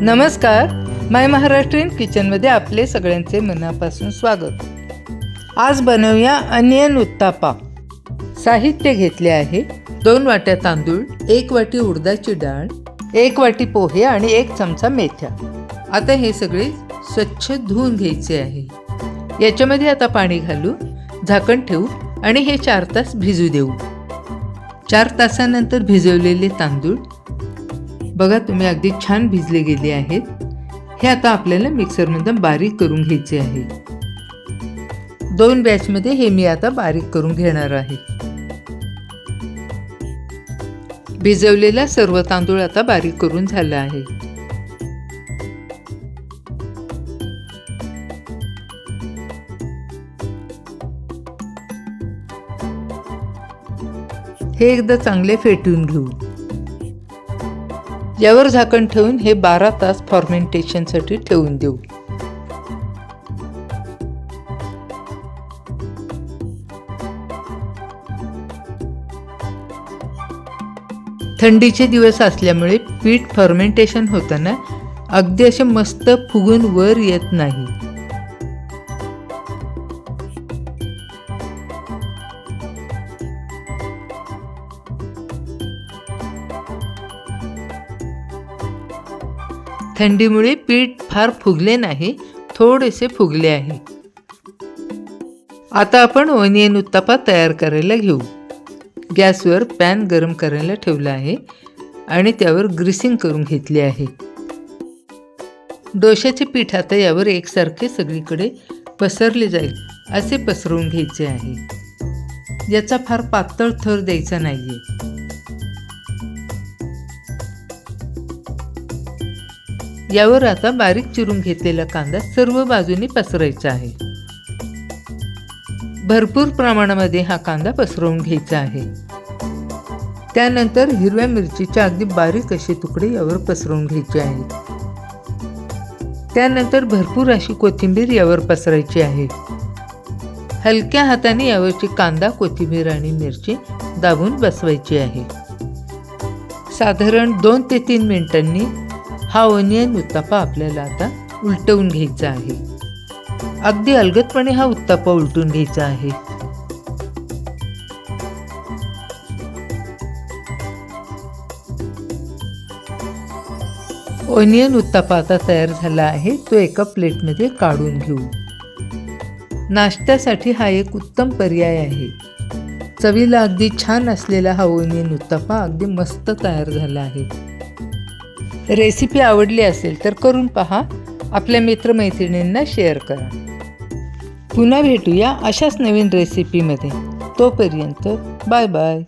नमस्कार. माय महाराष्ट्रीयन किचनमध्ये आपले सगळ्यांचे मनापासून स्वागत. आज बनवूया अनियन उत्तापा. साहित्य घेतले आहे. दोन वाट्या तांदूळ एक वाटी उडदाची डाळ एक वाटी पोहे आणि एक चमचा मेथ्या. आता हे सगळे स्वच्छ धुवून घ्यायचे आहे. याच्यामध्ये आता पाणी घालू झाकण ठेवू आणि हे चार तास भिजू देऊ. चार तासानंतर भिजवलेले तांदूळ. बघा तुम्ही अगदी छान भिजले गेले आहेत. हे आता आपल्याला मिक्सरमध्ये बारीक करून घ्यायचे आहे. दोन बॅचमध्ये हे मी आता बारीक करून घेणार आहे. भिजवलेला सर्व तांदूळ आता बारीक करून झाला आहे. हे एकदा चांगले फेटून घेऊ. यावर झाकण ठेवून हे बारा तास फॉर्मेंटेशनसाठी ठेवून देऊ. थंडीचे दिवस असल्यामुळे पीठ फर्मेंटेशन होताना अगदी असे मस्त फुगून वर येत नाही. थंडीमुळे पीठ फार फुगले नाही थोडेसे फुगले आहे. आता आपण ओनियन उत्तापा तयार करायला घेऊ. गॅसवर पॅन गरम करायला ठेवला आहे आणि त्यावर ग्रीसिंग करून घेतले आहे. डोशाचे पीठ आता यावर एकसारखे सगळीकडे पसरले जाईल असे पसरवून घ्यायचे आहे. याचा फार पातळ थर द्यायचा नाही आहे यावर आता बारीक चिरून घेतलेला कांदा सर्व बाजूनी पसरायचा आहे. भरपूर प्रमाणामध्ये हा कांदा पसरवून घ्यायचा आहे. त्यानंतर हिरव्या मिरचीचे अगदी बारीक असे तुकडे यावर पसरवून घ्यायचे आहेत त्यानंतर भरपूर अशी कोथिंबीर यावर पसरायची आहे. हलक्या हाताने यावरची कांदा कोथिंबीर आणि मिरची दाबून बसवायची आहे. साधारण दोन ते तीन मिनिटांनी हा ओनियन उत्तापा आपल्याला आता उलटवून घ्यायचा आहे. अगदी अलगदपणे हा उत्तापा उलटून घ्यायचा आहे. ओनियन उत्तापा आता तयार झाला आहे तो एका प्लेटमध्ये काढून घेऊ. नाश्त्यासाठी हा एक उत्तम पर्याय आहे. चवीला अगदी छान असलेला हा ओनियन उत्तापा अगदी मस्त तयार झाला आहे. रेसिपी आवडली असेल तर करून पहा. आपल्या मित्रमैत्रिणींना शेअर करा. पुन्हा भेटूया अशाच नवीन रेसिपीमध्ये. तोपर्यंत बाय बाय.